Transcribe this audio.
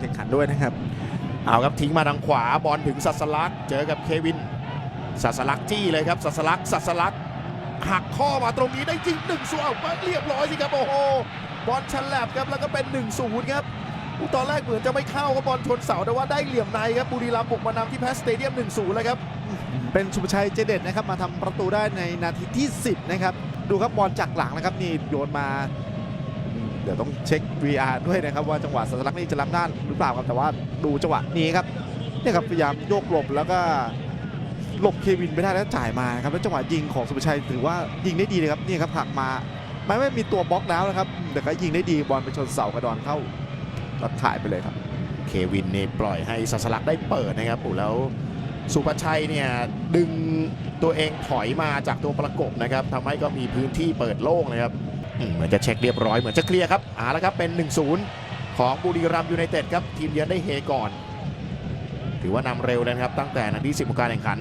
แทงขันด้วยนะครับ เอาครับทิ้งมาทางขวาบอลถึงสัสลักเจอกับเควินสัสลักจี้เลยครับสัสลักสัสลักหักข้อมาตรงนี้ได้จริง1นึ่งส่วนเรียบร้อยสิครับโอ้โหบอลชันแลบครับแล้วก็เป็น1นศูนย์ครับตอนแรกเหมือนจะไม่เข้าครับบอลชนเสาแต่ว่าได้เหลี่ยมในครับบุรีรัมย์บุกมานำที่แพสสเตเดียม1นศูนย์เลยครับเป็นสุภชัยเจเด็ดนะครับมาทำประตูได้ในนาทีที่ 10 นะครับ ดูครับบอลจากหลังนะครับนี่โยนมา เดี๋ยวต้องเช็ค VR ด้วยนะครับ ว่าจังหวะสัสลักนี่จะล้ำหน้าหรือเปล่าครับแต่ว่าดูจังหวะนี้ครับเนี่ยครับพยายามโยกหลบแล้วก็หลบเควินไม่ได้แล้วจ่ายมาครับแล้วจังหวะยิงของสุภชัยถือว่ายิงได้ดีเลยครับนี่ครับหักมาไม่ไม่มีตัวบล็อกแล้วนะครับแต่ก็ยิงได้ดีบอลไปชนเสากระดอนเข้าตัดถ่ายไปเลยครับเควินนี่ปล่อยให้สัสลักได้เปิดนะครับโอ้แล้วสุภชัยเนี่ยดึงตัวเองถอยมาจากตัวประกบนะครับทำให้ก็มีพื้นที่เปิดโล่งนะครับ เหมือนจะเช็คเรียบร้อยเหมือนจะเคลียร์ครับเอาละครับเป็น 1-0 ของบุรีรัมย์ยูไนเต็ดครับทีมเยือนได้เฮก่อน ถือว่านำเร็วเลยครับตั้งแต่นาที10ของการแข่งขัน